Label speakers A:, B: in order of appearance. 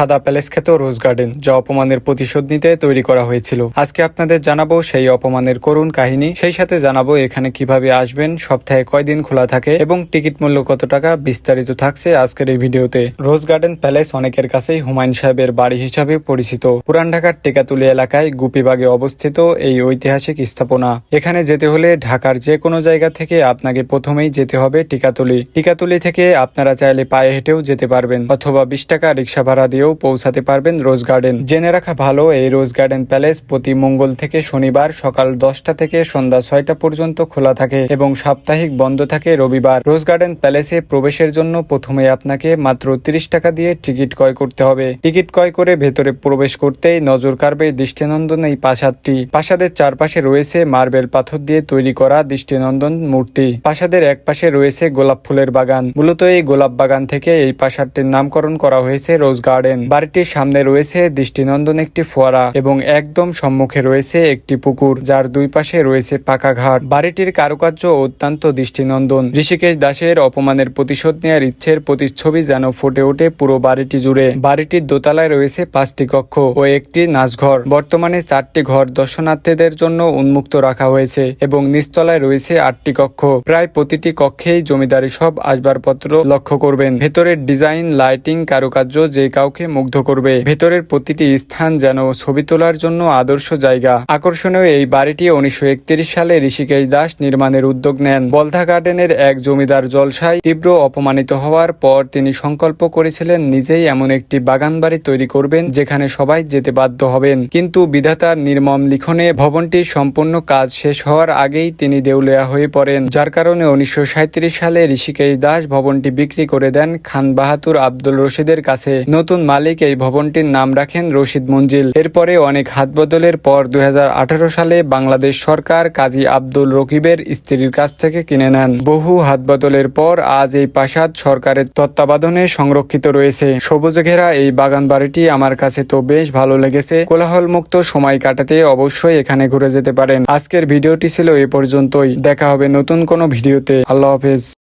A: সাদা প্যালেস খ্যাত রোজ গার্ডেন, যা অপমানের প্রতিশোধ নিতে তৈরি করা হয়েছিল। আজকে আপনাদের জানাব সেই অপমানের করুণ কাহিনী। সেই সাথে জানাব এখানে কীভাবে আসবেন, সপ্তাহে কয়দিন খোলা থাকে এবং টিকিট মূল্য কত টাকা বিস্তারিত থাকছে আজকের এই ভিডিওতে। রোজ গার্ডেন প্যালেস অনেকের কাছেই হুমায়ুন সাহেবের বাড়ি হিসাবে পরিচিত। পুরান ঢাকার টেকাতুলি এলাকায় গুপিবাগে অবস্থিত এই ঐতিহাসিক স্থাপনা। এখানে যেতে হলে ঢাকার যে কোনো জায়গা থেকে আপনাকে প্রথমেই যেতে হবে টিকাতুলি। টিকাতুলি থেকে আপনারা চাইলে পায়ে হেঁটেও যেতে পারবেন, অথবা বিশ টাকা রিক্সা ভাড়া দিয়েও পৌঁছাতে পারবেন রোজ গার্ডেন। জেনে রাখা ভালো, এই রোজ গার্ডেন প্যালেস প্রতি মঙ্গল থেকে শনিবার সকাল দশটা থেকে সন্ধ্যা ছয়টা পর্যন্ত খোলা থাকে এবং সাপ্তাহিক বন্ধ থাকে রবিবার। রোজ গার্ডেন প্যালেসে প্রবেশের জন্য প্রথমে আপনাকে মাত্র তিরিশ টাকা দিয়ে টিকিট ক্রয় করতে হবে। টিকিট ক্রয় করে ভেতরে প্রবেশ করতেই নজর কাড়বে দৃষ্টিনন্দন এই প্রাসাদটি। প্রাসাদের চারপাশে রয়েছে মার্বেল পাথর দিয়ে তৈরি করা দৃষ্টিনন্দন মূর্তি। প্রাসাদের এক পাশে রয়েছে গোলাপ ফুলের বাগান। মূলত এই গোলাপ বাগান থেকে এই প্রাসাদটির নামকরণ করা হয়েছে রোজ গার্ডেন। বাড়িটির সামনে রয়েছে দৃষ্টিনন্দন একটি ফোয়ারা এবং একদম সম্মুখে রয়েছে একটি পুকুর, যার দুই পাশে রয়েছে পাকা ঘাট। বাড়িটির কারুকার্য অত্যন্ত দৃষ্টিনন্দন। ঋষিকেশ দাসের অপমানের প্রতিশোধ নেওয়ার ইচ্ছের প্রতিচ্ছবি যেন ফুটে ওঠে পুরো বাড়িটি জুড়ে। বাড়িটির দোতলায় রয়েছে পাঁচটি কক্ষ ও একটি নাচঘর। বর্তমানে চারটি ঘর দর্শনার্থীদের জন্য উন্মুক্ত রাখা হয়েছে এবং নিচতলায় রয়েছে আটটি কক্ষ। প্রায় প্রতিটি কক্ষেই জমিদারি সব আসবাবপত্র লক্ষ্য করবেন। ভেতরের ডিজাইন, লাইটিং, কারুকার্য যে কাউকে মুগ্ধ করবে। ভেতরের প্রতিটি স্থান যেন ছবি তোলার জন্য আদর্শ জায়গা। আকর্ষণীয় এই বাড়িটি উনিশশো একত্রিশ সালে ঋষিকেশ দাস নির্মাণের উদ্যোগ নেন। বলধা গার্ডেনের এক জমিদার জলসায় তীব্র অপমানিত হওয়ার পর তিনি সংকল্প করেছিলেন নিজেই এমন একটি বাগান বাড়ি তৈরি করবেন যেখানে সবাই যেতে বাধ্য হবেন। কিন্তু বিধাতার নির্মম লিখনে ভবনটির সম্পূর্ণ কাজ শেষ হওয়ার আগেই তিনি দেউলিয়া হয়ে পড়েন। যার কারণে উনিশশো সাঁইত্রিশ সালে ঋষিকেশ দাস ভবনটি বিক্রি করে দেন খান বাহাদুর আব্দুল রশিদের কাছে। নতুন মালিক এই ভবনটির নাম রাখেন রশিদ মঞ্জিল। এরপরে অনেক হাত বদলের পর দু হাজার আঠারো সালে বাংলাদেশ সরকার কাজী আব্দুল রকিবের স্ত্রীর কাছ থেকে কিনে নেন। বহু হাত বদলের পর আজ এই প্রাসাদ সরকারের তত্ত্বাবধানে সংরক্ষিত রয়েছে। সবুজ ঘেরা এই বাগান বাড়িটি আমার কাছে তো বেশ ভালো লেগেছে। কোলাহল মুক্ত সময় কাটাতে অবশ্যই এখানে ঘুরে যেতে পারেন। আজকের ভিডিওটি ছিল এ পর্যন্তই। দেখা হবে নতুন কোনো ভিডিওতে। আল্লাহ হাফেজ।